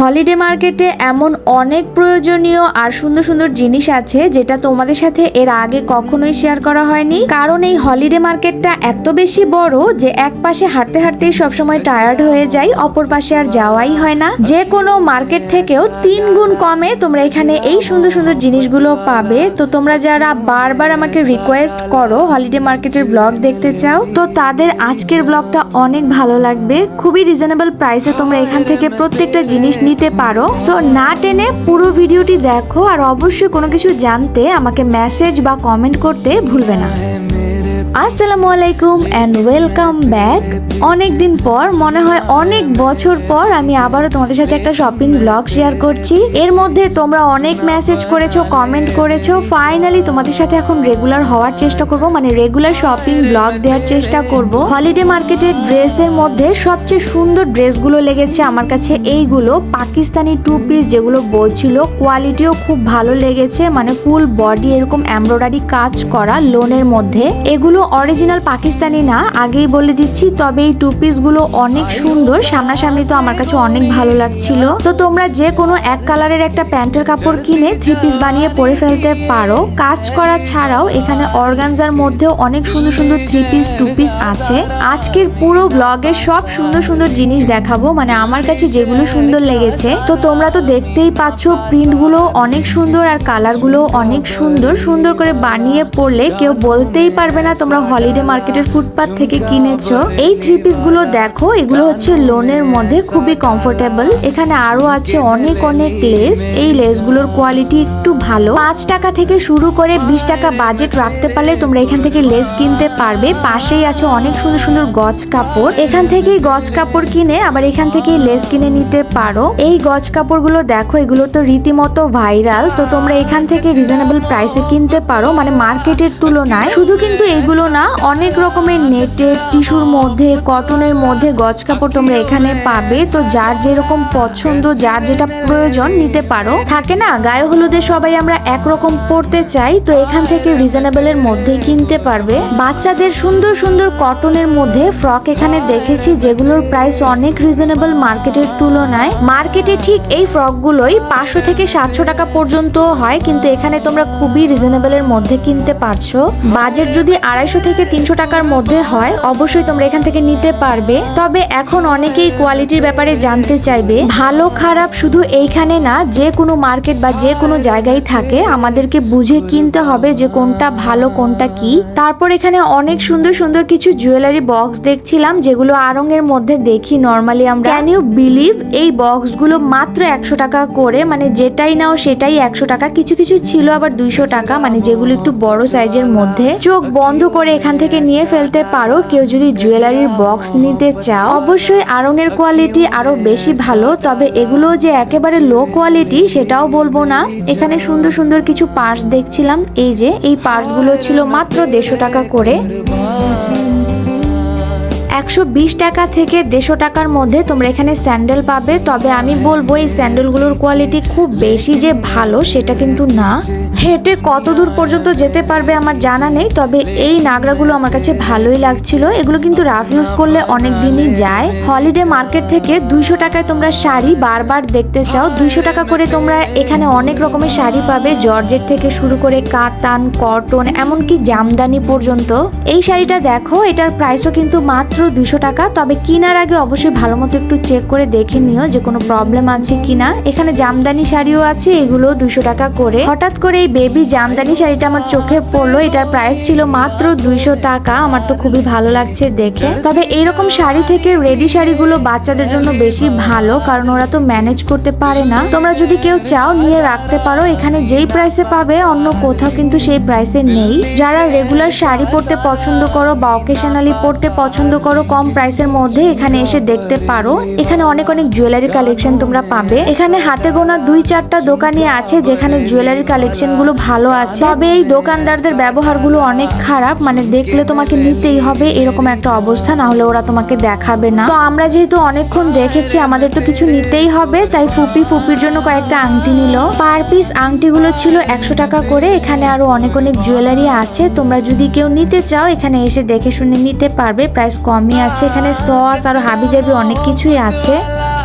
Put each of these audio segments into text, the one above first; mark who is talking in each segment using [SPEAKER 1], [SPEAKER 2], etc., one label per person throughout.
[SPEAKER 1] Holiday মার্কেটে এমন অনেক প্রয়োজনীয় আর সুন্দর সুন্দর জিনিস আছে যেটা তোমাদের সাথে এর আগে কখনোই শেয়ার করা হয়নি। কারণ এই হলিডে মার্কেটটা এত বেশি বড় যে এক পাশে হাঁটতে হাঁটতেই সবসময় টায়ার্ড হয়ে যায় অপর পাশে আর যাওয়াই হয় না। যে কোনো মার্কেট থেকেও তিন গুণ কমে তোমরা এখানে এই সুন্দর সুন্দর জিনিসগুলো পাবে। তো তোমরা যারা বারবার আমাকে রিকোয়েস্ট করো হলিডে মার্কেটের ব্লগ দেখতে চাও, তো তাদের আজকের ব্লগটা অনেক ভালো লাগবে। খুবই রিজনেবল প্রাইসে তোমরা এখান থেকে প্রত্যেকটা জিনিস নিতে পারো। সো না টেনে পুরো ভিডিওটি দেখো আর অবশ্যই কোনো কিছু জানতে আমাকে মেসেজ বা কমেন্ট করতে ভুলবে না। আসসালামু আলাইকুম অ্যান্ড ওয়েলকাম ব্যাক অনেক দিন পর, মনে হয় অনেক বছর পর আমি আবারও তোমাদের সাথে একটা শপিং ব্লগ শেয়ার করছি। এর মধ্যে তোমরা অনেক মেসেজ করেছ কমেন্ট করেছ। ফাইনালি তোমাদের সাথে এখন রেগুলার হওয়ার চেষ্টা করব মানে রেগুলার শপিং ব্লগ দেওয়ার চেষ্টা করব। হলিডে মার্কেটের ড্রেসের মধ্যে সবচেয়ে সুন্দর ড্রেসগুলো লেগেছে আমার কাছে এইগুলো। পাকিস্তানি টু পিস যেগুলো বলছিল কোয়ালিটিও খুব ভালো লেগেছে মানে ফুল বডি এরকম এমব্রয়ডারি কাজ করা লোনের মধ্যে। এগুলো অরিজিনাল পাকিস্তানি না, আগেই বলে দিচ্ছি, তবে এই টু পিসগুলো অনেক সুন্দর, সামনাসামনি তো আমার কাছে অনেক ভালো লাগছিল। তো তোমরা যে কোনো এক কালারের একটা প্যান্টের কাপড় কিনে থ্রি পিস বানিয়ে পরে ফেলতে পারো। কাজ করা ছাড়াও এখানে অর্গানজার মধ্যেও অনেক সুন্দর সুন্দর থ্রি পিস টু পিস আছে। আজকের পুরো ব্লগে সব সুন্দর সুন্দর জিনিস দেখাবো মানে আমার কাছে যেগুলো সুন্দর লেগেছে। তো তোমরা তো দেখতেই পাচ্ছ প্রিন্টগুলো অনেক সুন্দর আর কালারগুলো অনেক সুন্দর। সুন্দর করে বানিয়ে পড়লে কেউ বলতেই পারবে না তোমরা হলিডে মার্কেটের ফুটপাথ থেকে কিনেছো, এই থ্রি পিসগুলো দেখো, এগুলো হচ্ছে লোনের মধ্যে খুবই কমফোর্টেবল এখানে আরও আছে অনেক অনেক লেস এই লেসগুলোর কোয়ালিটি একটু ভালো। পাঁচ টাকা থেকে শুরু করে বিশ টাকা বাজেট রাখতে পারলে তোমরা এখান থেকে লেস কিনতে পারবে। পাশেই আছে অনেক সুন্দর সুন্দর গজ কাপড়। এখান থেকেই গজ কাপড় কিনে আবার এখান থেকেই লেস কিনে নিতে পারো। এই গজ কাপড়গুলো দেখো, এগুলো তো রীতিমতো ভাইরাল তো তোমরা এখান থেকে রিজনেবল প্রাইসে কিনতে পারো। মানে মার্কেটের তুলনায়। শুধু কিন্তু এগুলো না, অনেক রকমের নেটের টিস্যুর মধ্যে, কটনের মধ্যে গজ কাপড় তোমরা এখানে পাবে। তো যার যেরকম পছন্দ, যার যেটা প্রয়োজন নিতে পারো। থাকে না? গায়ে হলুদে সবাই আমরা একরকম পড়তে চাই, তো এখান থেকে রিজনেবলের মধ্যে কিনতে পারবে। বাচ্চাদের সুন্দর সুন্দর কটনের মধ্যে ফ্রক এখানে দেখেছি, যেগুলোর প্রাইস অনেক রিজনেবল মার্কেটের তুলনায়। মার্কেটে ঠিক এই ফ্রকগুলোই পাঁচশো থেকে সাতশো টাকা পর্যন্ত হয়, কিন্তু এখানে তোমরা খুবই রিজনেবলের মধ্যে কিনতে পারছ। বাজেট যদি আড়াইশো থেকে তিনশো টাকার মধ্যে হয়। অবশ্যই তোমরা এখান থেকে নিতে পারবে। তবে এখন অনেকেই কোয়ালিটির ব্যাপারে জানতে চাইবে, ভালো খারাপ শুধু এইখানে না, যে কোনো মার্কেট বা যে কোনো জায়গায় থাকে, আমাদেরকে বুঝে কিনতে হবে যে কোনটা ভালো, কোনটা কি। তারপর এখানে অনেক সুন্দর সুন্দর কিছু জুয়েলারি বক্স দেখছিলাম, যেগুলো আরঙের মধ্যে দেখি নর্মালি আমরা। ক্যান ইউ বিলিভ এই বক্সগুলো মাত্র একশো টাকা করে? মানে যেটাই নাও সেটাই একশো টাকা। কিছু কিছু ছিল আবার দুইশো টাকা মানে যেগুলো একটু বড় সাইজের মধ্যে। চোখ বন্ধ করে এখান থেকে নিয়ে ফেলতে পারো। কেউ যদি জুয়েলারির বক্স নিতে চাও, অবশ্যই আরঙের কোয়ালিটি আরও বেশি ভালো, তবে এগুলো যে একেবারে লো কোয়ালিটি সেটাও বলব না। এখানে সুন্দর সুন্দর কিছু পার্স দেখছিলাম। এই যে, এই পার্সগুলো ছিল মাত্র দেড়শো টাকা করে। একশো বিশ টাকা থেকে দেড়শো টাকার মধ্যে তোমরা এখানে স্যান্ডেল পাবে। তবে আমি বলব, এই স্যান্ডেলগুলোর কোয়ালিটি খুব বেশি যে ভালো, সেটা কিন্তু না। হেঁটে কত দূর পর্যন্ত যেতে পারবে আমার জানা নেই, তবে এই নাগরাগুলো আমার কাছে ভালোই লাগছিল। এগুলো কিন্তু রাফ ইউজ করলে অনেক দিনই যায়। হলিডে মার্কেট থেকে দুইশো টাকায় তোমরা শাড়ি বারবার দেখতে চাও। দুইশো টাকা করে তোমরা এখানে অনেক রকমের শাড়ি পাবে, জর্জেট থেকে শুরু করে কাতান, কটন, এমনকি জামদানি পর্যন্ত। এই শাড়িটা দেখো, এটার প্রাইসও কিন্তু মাত্র দুশো টাকা, তবে কেনার আগে অবশ্যই ভালো মতো একটু চেক করে দেখে নিও যে কোনো প্রবলেম আছে কিনা। এখানে জামদানি শাড়িও আছে এগুলো দুশো টাকা করে। হঠাৎ করে এই বেবি জামদানি শাড়িটা আমার চোখে পড়ল, এটার প্রাইস ছিল মাত্র দুইশো টাকা, আমার তো খুবই ভালো লাগছে দেখে। তবে এইরকম শাড়ি থেকে রেডি শাড়িগুলো বাচ্চাদের জন্য বেশি ভালো, কারণ ওরা তো ম্যানেজ করতে পারে না। তোমরা যদি কেউ চাও নিয়ে রাখতে পারো, এখানে যেই প্রাইসে পাবে, অন্য কোথাও কিন্তু সেই প্রাইসে নেই। যারা রেগুলার শাড়ি পরতে পছন্দ করো বা অকেশনালি পরতে পছন্দ করো কম প্রাইসের মধ্যে এখানে এসে দেখতে পারো। এখানে অনেক অনেক জুয়েলারি কালেকশন তোমরা পাবে। এখানে হাতে গোনা দুই চারটা দোকানই আছে যেখানে জুয়েলারি কালেকশনগুলো ভালো আছে। তবে এই দোকানদারদের ব্যবহারগুলো অনেক খারাপ। মানে দেখলে তোমাকে নিতেই হবে এরকম একটা অবস্থা না হলে ওরা তোমাকে দেখাবে না। তো আমরা যেহেতু অনেকক্ষণ দেখেছি, আমাদের তো কিছু নিতেই হবে, তাই ফুপি ফুপির জন্য কয়েকটা আংটি নিল। পার পিস আংটিগুলো ছিল একশো টাকা করে, এখানে আরও অনেক অনেক জুয়েলারি আছে। তোমরা যদি কেউ নিতে চাও, এখানে এসে দেখে শুনে নিতে পারবে প্রাইস কমই আছে এখানে সস আর হাবিজাবি অনেক কিছুই আছে।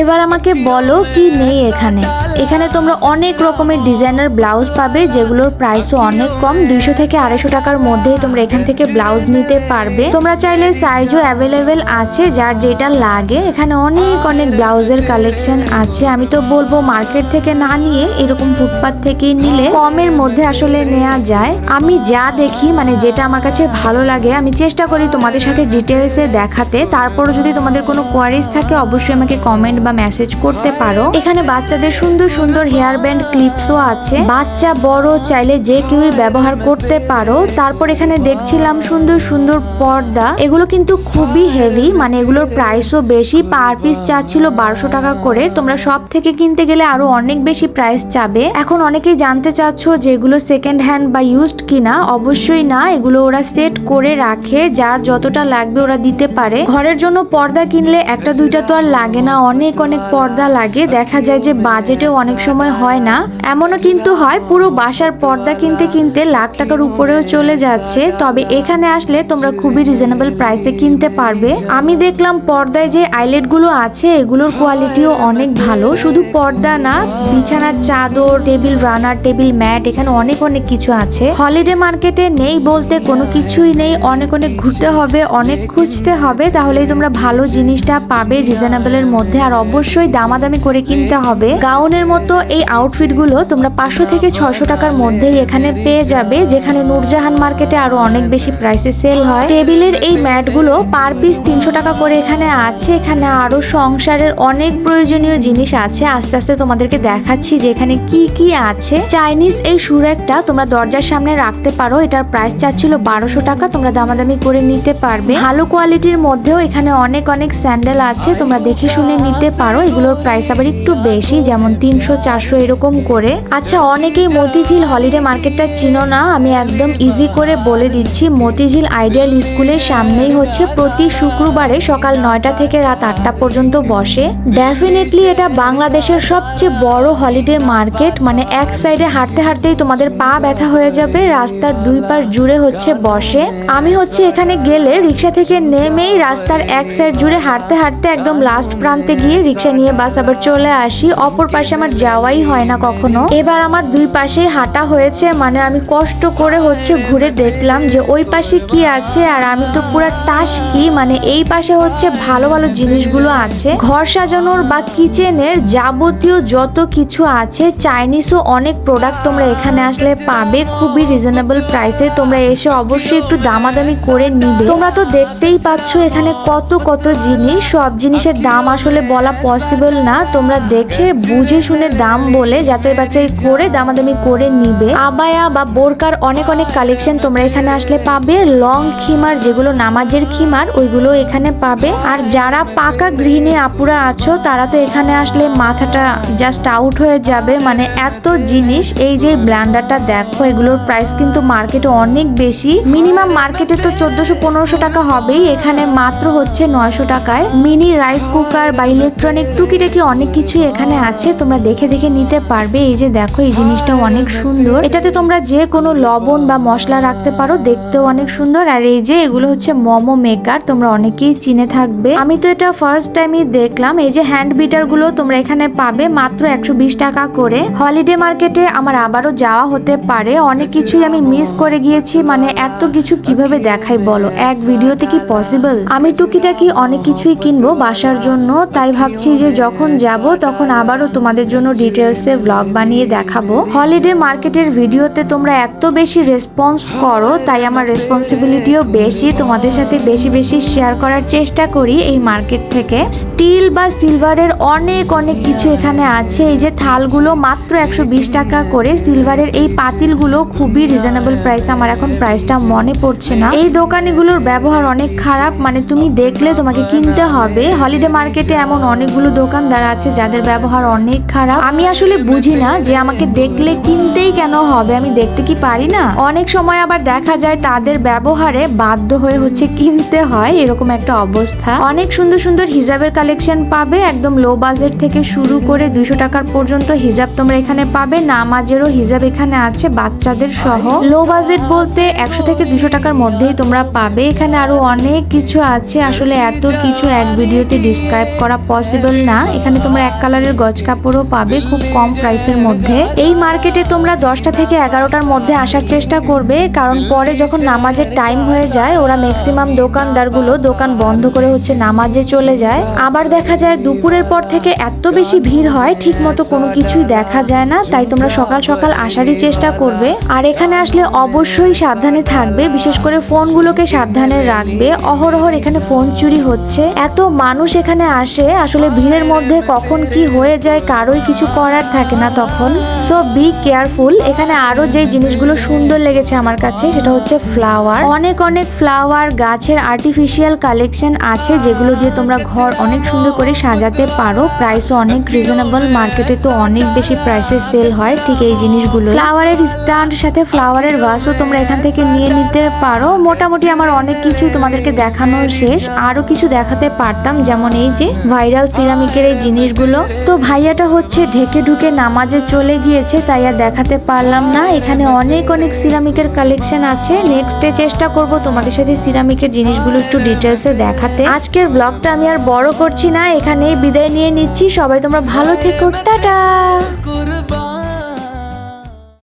[SPEAKER 1] এবার আমাকে বলো কি নেই এখানে। এখানে তোমরা অনেক রকমের ডিজাইনার ব্লাউজ পাবে, যেগুলোর প্রাইসও অনেক কম। দুইশো থেকে আড়াইশো টাকার মধ্যেই তোমরা এখান থেকে ব্লাউজ নিতে পারবে। তোমরা চাইলে সাইজও অ্যাভেলেবেল আছে, যার যেটা লাগে। এখানে অনেক অনেক ব্লাউজের কালেকশন আছে। আমি তো বলব মার্কেট থেকে না নিয়ে এরকম ফুটপাত থেকে নিলে কমের মধ্যে আসলে নেওয়া যায়। আমি যা দেখি মানে যেটা আমার কাছে ভালো লাগে, আমি চেষ্টা করি তোমাদের সাথে ডিটেলসে দেখাতে। তারপরও যদি তোমাদের কোনো কোয়ারিজ থাকে, অবশ্যই আমাকে কমেন্ট বা মেসেজ করতে পারো। এখানে বাচ্চাদের সুন্দর সুন্দর হেয়ার ব্যান্ড ক্লিপসও আছে। বাচ্চা, বড়, চাইলে যে কেউই ব্যবহার করতে পারো। তারপর এখানে দেখছিলাম সুন্দর সুন্দর পর্দা। এগুলো কিন্তু খুবই হেভি মানে এগুলোর প্রাইসও বেশি। পার পিস চাচ্ছিল বারোশো টাকা করে। তোমরা সব থেকে কিনতে গেলে আরও অনেক বেশি প্রাইস চাবে। এখন অনেকেই জানতে চাচ্ছ যে এগুলো সেকেন্ড হ্যান্ড বা ইউজড কিনা। অবশ্যই না, এগুলো ওরা সেট করে রাখে। যার যতটা লাগবে ওরা দিতে পারে। ঘরের জন্য পর্দা কিনলে একটা দুইটা তো আর লাগে না। অনেক অনেক পর্দা লাগে। দেখা যায় যে বাজেটেও অনেক সময় হয় না। এমনও কিন্তু হয়, পুরো বাসার পর্দা কিনতে কিনতে লাখ টাকার উপরেও চলে যাচ্ছে। তবে এখানে আসলে তোমরা খুবই রিজনেবল প্রাইসে কিনতে পারবে। আমি দেখলাম পর্দায় যে আইলেটগুলো আছে, এগুলোর কোয়ালিটিও অনেক ভালো। শুধু পর্দা না, বিছানার চাদর টেবিল রানার টেবিল ম্যাট এখানে অনেক অনেক কিছু আছে। হলিডে মার্কেটে নেই বলতে কোনো কিছুই নেই। অনেক অনেক ঘুরতে হবে, অনেক খুঁজতে হবে। তাহলেই তোমরা ভালো জিনিসটা পাবে রিজনেবলের মধ্যে। আর অবশ্যই দামাদামি করে কিনতে হবে। গাউনের মতো এই আউটফিটগুলো তোমরা পাঁচশো থেকে ছয়শো টাকার মধ্যেই এখানে পেয়ে যাবে, যেখানে নূরজাহান মার্কেটে আরও অনেক বেশি প্রাইসে সেল হয়। টেবিলের এই ম্যাটগুলো পার পিস তিনশো টাকা করে এখানে আছে, এখানে আরও সংসারের অনেক প্রয়োজনীয় জিনিস আছে। আস্তে আস্তে তোমাদেরকে দেখাচ্ছি যে এখানে কি কি আছে। চাইনিজ এই সুরেকটা তোমরা দরজার সামনে রাখতে পারো, এটার প্রাইস চাচ্ছিল বারোশো টাকা, তোমরা দামাদামি করে নিতে পারবে। ভালো কোয়ালিটির মধ্যেও এখানে অনেক অনেক স্যান্ডেল আছে, তোমরা দেখে শুনে নিতে পারো, এগুলোর প্রাইস আবার একটু বেশি, যেমন তিনশো, চারশো এরকম করে। আচ্ছা অনেকেই মতিঝিল হলিডে মার্কেটটা চিনো না, আমি একদম ইজি করে বলে দিচ্ছি। মতিঝিল আইডিয়াল স্কুলের সামনেই হচ্ছে প্রতি শুক্রবারে সকাল নয়টা থেকে রাত আটটা পর্যন্ত বসে। ডেফিনেটলি এটা বাংলাদেশের সবচেয়ে বড় হলিডে মার্কেট মানে এক সাইডে হাঁটতে হাঁটতেই তোমাদের পা ব্যথা হয়ে যাবে, রাস্তার দুই পাশ জুড়ে হচ্ছে বসে। আমি হচ্ছে এখানে গেলে রিক্সা থেকে নেমেই রাস্তার এক সাইড জুড়ে হাঁটতে হাঁটতে একদম লাস্ট প্রান্তে গিয়ে রিক্সা নিয়ে বাস আবার চলে আসি, অপর পাশে আমার যাওয়াই হয় না কখনো। এবার আমার দুই পাশেই হাঁটা হয়েছে মানে আমি কষ্ট করে হচ্ছে ঘুরে দেখলাম যে ওই পাশে কি আছে আর আমি তো পুরো টাস কি মানে এই পাশে হচ্ছে ভালো ভালো জিনিসগুলো আছে। ঘর সাজানোর বা কিচেনের যাবতীয় যত কিছু আছে, চাইনিজও অনেক প্রোডাক্ট তোমরা এখানে আসলে পাবে, খুবই রিজনেবল প্রাইসে তোমরা এসে অবশ্যই একটু দামাদামি করে নিবে। তোমরা তো দেখতেই পাচ্ছ এখানে কত কত জিনিস, সব জিনিসের দাম আসলে বলা পসিবল না। তোমরা দেখে বুঝে শুনে দাম বলে যাচাই বাছাই করে দামাদামি করে নিবে। আবায়া বা বোরকার অনেক অনেক কালেকশন তোমরা এখানে আসলে পাবে। লং খিমার যেগুলো নামাজের খিমার, ওইগুলো এখানে পাবে। আর যারা পাকা গৃহিণী আপুরা আছো, তারা তো এখানে আসলে মাথাটা জাস্ট আউট হয়ে যাবে। মানে এত জিনিস, এই যে ব্ল্যান্ডারটা দেখো, এগুলোর প্রাইস কিন্তু মার্কেটে অনেক বেশি। মিনিমাম মার্কেটে তো চোদ্দশো পনেরোশো টাকা হবেই। এখানে মাত্র হচ্ছে নয়শো টাকায়। মিনি রাইস কুকার বা ইলেকট্রনিক টুকিটাকি অনেক কিছু এখানে আছে। তোমরা দেখে দেখে নিতে পারবে। এই যে দেখো এই জিনিসটা অনেক সুন্দর। এটাতে তোমরা যে কোনো লবণ বা মশলা রাখতে পারো দেখতেও অনেক সুন্দর। আর এই যে এগুলো হচ্ছে মোমো মেকার তোমরা অনেকেই চিনে থাকবে। আমি তো এটা ফার্স্ট টাইমই দেখলাম। এই যে হ্যান্ড বিটারগুলো তোমরা এখানে পাবে মাত্র একশো বিশ টাকা করে। হলিডে মার্কেটে আমার আবারও যাওয়া হতে পারে। অনেক কিছুই আমি মিস করে গিয়েছি। মানে এত কিছু কীভাবে দেখাই বলো? এক ভিডিওতে কি পসিবল আমি টুকিটাকি অনেক কিছুই কিনবো বাসার জন্য। তাই ভাবছি যে যখন যাব তখন আবারও তোমাদের জন্য ডিটেলসে ব্লগ বানিয়ে দেখাবো। হলিডে মার্কেটের ভিডিওতে তোমরা এত বেশি রেসপন্স করো, তাই আমার রেসপন্সিবিলিটিও বেশি। তোমাদের সাথে বেশি বেশি শেয়ার করার চেষ্টা করি এই মার্কেট থেকে। স্টিল বা সিলভারের অনেক অনেক কিছু এখানে আছে। এই যে থালগুলো মাত্র একশো বিশ টাকা করে। সিলভারের এই পাতিলগুলো খুবই রিজনেবল প্রাইস আমার এখন প্রাইসটা মনে পড়ছে না। এই দোকানিগুলোর ব্যবহার অনেক খারাপ। মানে তুমি দেখলে তোমাকে কিনতে হবে। হলিডে মার্কেটে এমন অনেকগুলো দোকানদার আছে যাদের ব্যবহার অনেক খারাপ? আমি আসলে বুঝি না যে আমাকে দেখলে কিনতেই কেন হবে, আমি দেখতে কি পারি না? অনেক সময় আবার দেখা যায় তাদের ব্যবহারে বাধ্য হয়ে হচ্ছে কিনতে হয়, এরকম একটা অবস্থা। অনেক সুন্দর সুন্দর হিজাবের কালেকশন পাবে, একদম লো বাজেট থেকে শুরু করে দুইশো টাকার পর্যন্ত হিজাব তোমরা এখানে পাবে, নামাজেরও হিজাব এখানে আছে, বাচ্চাদের সহ। লো বাজেট বলতে একশো থেকে দুশো টাকার মধ্যেই তোমরা পাবে। এখানে আরও অনেক কিছু আছে, আসলে এত কিছু এক ভিডিওতে ডিসক্রাইব করা পসিবল না। এখানে তোমরা এক কালারের গজ কাপড়ও পাবে খুব কম প্রাইসের মধ্যে। এই মার্কেটে তোমরা দশটা থেকে এগারোটার মধ্যে আসার চেষ্টা করবে, কারণ পরে যখন নামাজের টাইম হয়ে যায়, ওরা ম্যাক্সিমাম দোকানদারগুলো দোকান বন্ধ করে হচ্ছে নামাজে চলে যায়। আবার দেখা যায় দুপুরের পর থেকে এত বেশি ভিড় হয় ঠিক মতো কোনো কিছুই দেখা যায় না, তাই তোমরা সকাল সকাল আসারই চেষ্টা করবে। আর এখানে আসলে অবশ্যই সাবধানে থাকবে, বিশেষ করে ফোনগুলোকে সাবধানে রাখবে। অহরহর এখানে ফোন চুরি হচ্ছে। এত মানুষ এখানে আসে, আসলে ভিড়ের মধ্যে কখন কি হয়ে যায় কারোই কিছু করার থাকে না তখন। সো বি কেয়ারফুল এখানে আরও যে জিনিসগুলো সুন্দর লেগেছে আমার কাছে, সেটা হচ্ছে ফ্লাওয়ার অনেক অনেক ফ্লাওয়ার গাছের আর্টিফিশিয়াল কালেকশন আছে, যেগুলো দিয়ে তোমরা ঘর অনেক সুন্দর করে সাজাতে পারো। প্রাইসও অনেক রিজনেবল মার্কেটে তো অনেক বেশি প্রাইসে সেল হয়, ঠিক এই জিনিসগুলো ফ্লাওয়ারের স্ট্যান্ড সাথে ফ্লাওয়ারের ভাসও তোমরা এখান থেকে নিয়ে নিতে পারো। মোটামুটি আমার অনেক কিছু তোমাদেরকে দেখানো শেষ। আরও কিছু দেখাতে পারতাম, যেমন এই যে ভাইরাল সিরামিকের এই জিনিসগুলো। তো ভাইয়াটা হচ্ছে ঢেকে ঢুকে নামাজে চলে গিয়েছে, তাই আর দেখাতে পারলাম না। এখানে অনেক অনেক সিরামিকের কালেকশন আছে। নেক্সটে চেষ্টা করব তোমাদের সাথে সিরামিকের জিনিসগুলো একটু ডিটেলসে দেখাতে। আজকের ব্লগটা আমি আর বড় করছি না, এখানেই বিদায় নিয়ে নিচ্ছি। সবাই তোমরা ভালো থেকো, টাটা!